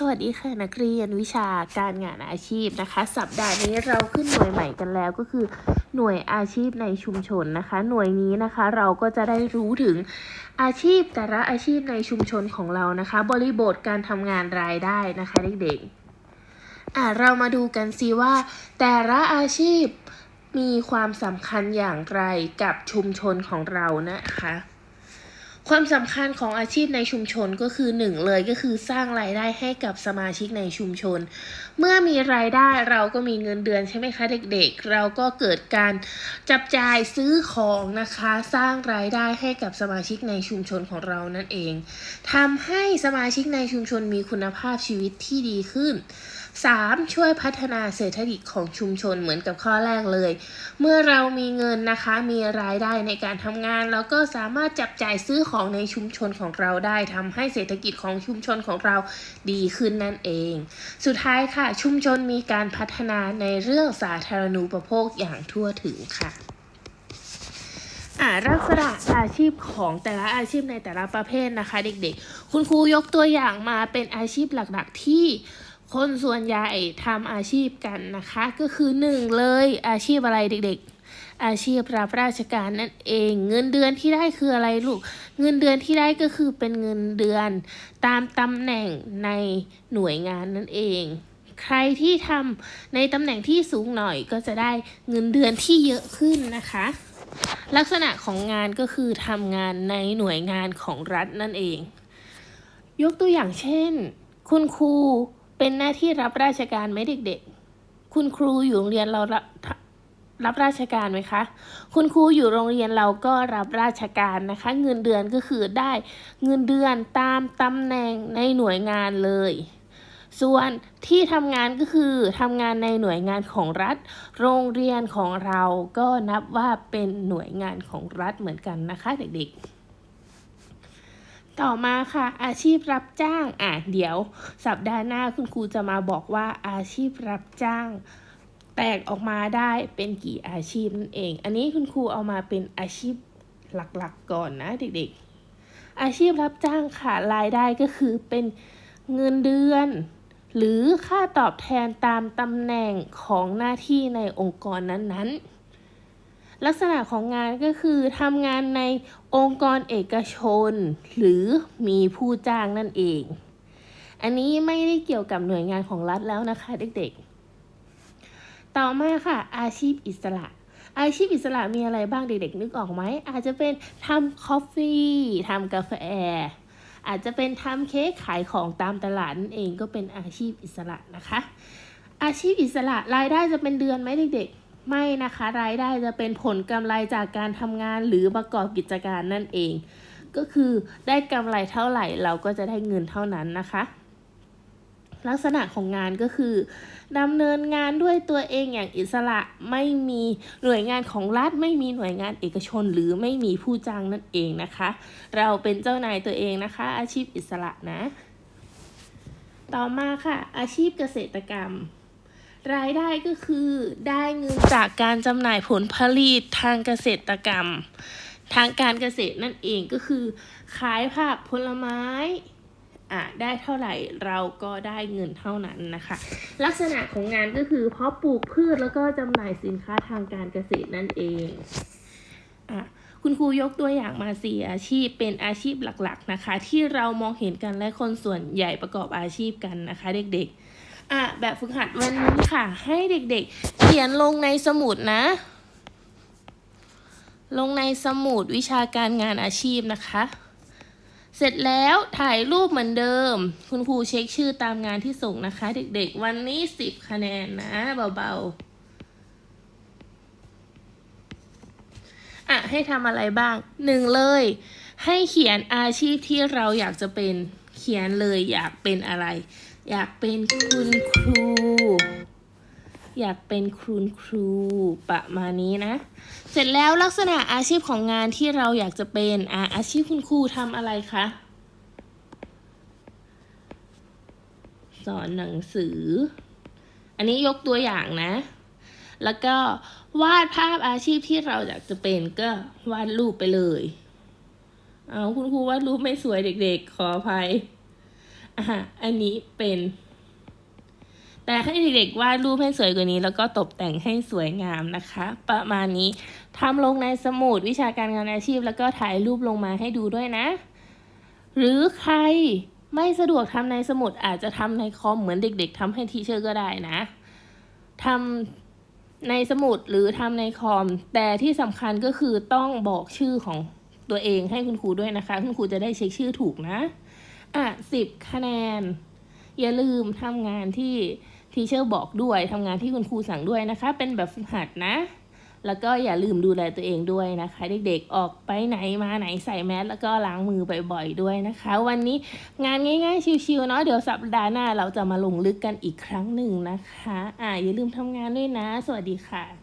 สวัสดีค่ะนักเรียนวิชาการงานอาชีพนะคะ สัปดาห์นี้เราขึ้นหน่วยใหม่กันแล้วก็คือหน่วยอาชีพในชุมชนนะคะ หน่วยนี้นะคะเราก็จะได้รู้ถึงอาชีพแต่ละอาชีพในชุมชนของเรานะคะ บริบทการทำงานรายได้นะคะเด็กๆอะเรามาดูกันสิว่า แต่ละอาชีพมีความสำคัญอย่างไรกับชุมชนของเรานะคะ ความสำคัญของอาชีพในชุมชนก็คือหนึ่งเลยก็คือสร้างรายได้ให้กับสมาชิกในชุมชน เมื่อมีรายได้เราก็มีเงินเดือนใช่ไหมคะเด็กๆ เราก็เกิดการจับจ่ายซื้อของนะคะ สร้างรายได้ให้กับสมาชิกในชุมชนของเรานั่นเองทำให้สมาชิกในชุมชนมีคุณภาพชีวิตที่ดีขึ้น 3. ช่วยพัฒนาเศรษฐกิจของชุมชนเหมือนกับข้อแรกเลย เมื่อเรามีเงินนะคะมีรายได้ในการทำงานเราก็สามารถจับจ่ายซื้อของในชุมชนของเราได้ทำให้เศรษฐกิจของชุมชนของเราดีขึ้นนั่นเอง สุดท้ายค่ะ ชุมชนมีการพัฒนาในเรื่องสาธารณูปโภคอย่างทั่วถึงค่ะอ่าลักษณะอาชีพของแต่ละอาชีพในแต่ละประเภทนะคะ เด็กๆ คุณครูยกตัวอย่างมาเป็นอาชีพหลักๆที่ คนส่วนใหญ่ทำอาชีพกันนะคะ ก็คือหนึ่งเลยอาชีพอะไรเด็กๆ อาชีพรับราชการนั่นเอง เงินเดือนที่ได้คืออะไรลูก เงินเดือนที่ได้ก็คือเป็นเงินเดือน ตามตำแหน่งในหน่วยงานนั่นเอง ใครที่ทำในตำแหน่งที่สูงหน่อยก็จะได้เงินเดือนที่เยอะขึ้นนะคะ ลักษณะของงานก็คือทำงานในหน่วยงานของรัฐนั่นเอง ยกตัวอย่างเช่น คุณครู เป็นหน้าที่รับราชการไหมเด็กๆ คุณครูอยู่โรงเรียนเรารับรับราชการไหมคะ คุณครูอยู่โรงเรียนเราก็รับราชการนะคะ เงินเดือนก็คือได้เงินเดือนตามตำแหน่งในหน่วยงานเลย ส่วนที่ทำงานก็คือทำงานในหน่วยงานของรัฐ โรงเรียนของเราก็นับว่าเป็นหน่วยงานของรัฐเหมือนกันนะคะเด็กๆ ต่อมาค่ะ อาชีพรับจ้าง อะเดี๋ยว สัปดาห์หน้าคุณครูจะมาบอกว่าอาชีพรับจ้าง แตกออกมาได้เป็นกี่อาชีพนั่นเอง อันนี้คุณครูเอามาเป็นอาชีพหลักๆก่อนนะเด็กๆ อาชีพรับจ้างค่ะรายได้ก็คือเป็นเงินเดือน หรือค่าตอบแทนตามตำแหน่งของหน้าที่ในองค์กรนั้นๆ ลักษณะของงานก็คือทำงานในองค์กรเอกชน หรือมีผู้จ้างนั่นเอง อันนี้ไม่ได้เกี่ยวกับหน่วยงานของรัฐแล้วนะคะเด็กๆ ต่อมาค่ะ อาชีพอิสระ อาชีพอิสระมีอะไรบ้างเด็กๆ นึกออกไหม อาจจะเป็นทำคอฟฟี่ทำกาแฟ อาจจะเป็นทำเค้กขายของตามตลาดนั่นเองก็เป็นอาชีพอิสระนะคะ อาชีพอิสระรายได้จะเป็นเดือนไหมเด็กๆ ไม่นะคะ รายได้จะเป็นผลกำไรจากการทำงานหรือประกอบกิจการนั่นเอง ก็คือได้กำไรเท่าไหร่เราก็จะได้เงินเท่านั้นนะคะลักษณะของงานก็คือดำเนินงานด้วยตัวเองอย่างอิสระไม่มีหน่วยงานของรัฐไม่มีหน่วยงานเอกชนหรือไม่มีผู้จ้างนั่นเองนะคะ เราเป็นเจ้านายตัวเองนะคะ อาชีพอิสระนะ ต่อมาค่ะ อาชีพเกษตรกรรม รายได้ก็คือได้เงินจากการจำหน่ายผลผลิตทางเกษตรกรรม ทางการเกษตรนั่นเองก็คือ ขายผักผลไม้อะได้เท่าไหร่เราก็ได้เงินเท่านั้นนะคะ ลักษณะของงานก็คือเพาะปลูกพืชแล้วก็จำหน่ายสินค้าทางการเกษตรนั่นเองอะคุณครูยกตัวอย่างมาสี่อาชีพเป็นอาชีพหลักๆนะคะ ที่เรามองเห็นกันและคนส่วนใหญ่ประกอบอาชีพกันนะคะ เด็กๆ อะแบบฝึกหัดวันนี้ค่ะ ให้เด็กๆ เขียนลงในสมุดนะ ลงในสมุดวิชาการงานอาชีพนะคะ เสร็จแล้วถ่ายรูปเหมือนเดิม คุณครูเช็คชื่อตามงานที่ส่งนะคะ เด็กๆ วันนี้สิบคะแนนนะเบาๆ อะให้ทำอะไรบ้างหนึ่งเลย ให้เขียนอาชีพที่เราอยากจะเป็นเขียนเลยอยากเป็นอะไร อยากเป็นคุณครู อยากเป็นคุณครูประมาณนี้นะ เสร็จแล้วลักษณะอาชีพของงานที่เราอยากจะเป็นอะอาชีพคุณครูทำอะไรคะ สอนหนังสือ อันนี้ยกตัวอย่างนะ แล้วก็วาดภาพอาชีพที่เราอยากจะเป็นก็วาดรูปไปเลย เอาคุณครูวาดรูปไม่สวยเด็กๆ ขออภัย อะอันนี้เป็น แต่ให้เด็กๆวาดรูปให้สวยกว่านี้ แล้วก็ตกแต่งให้สวยงามนะคะ ประมาณนี้ทำลงในสมุดวิชาการงานอาชีพ แล้วก็ถ่ายรูปลงมาให้ดูด้วยนะ หรือใครไม่สะดวกทำในสมุดอาจจะทำในคอมเหมือนเด็ก ๆทำให้ทีเชอร์ก็ได้นะทำในสมุดหรือทำในคอม แต่ที่สำคัญก็คือต้องบอกชื่อของตัวเองให้คุณครูด้วยนะคะ คุณครูจะได้เช็คชื่อถูกนะ อะสิบคะแนน อย่าลืมทำงานที่ทีเชอร์บอกด้วยทำงานที่คุณครูสั่งด้วยนะคะ เป็นแบบฝึกหัดนะ แล้วก็อย่าลืมดูแลตัวเองด้วยนะคะ เด็กๆออกไปไหนมาไหนใส่แมสแล้วก็ล้างมือบ่อยๆด้วยนะคะ วันนี้งานง่ายๆชิวๆเนาะเดี๋ยวสัปดาห์หน้าเราจะมาลงลึกกันอีกครั้งหนึ่งนะคะ อ่าอย่าลืมทำงานด้วยนะ สวัสดีค่ะ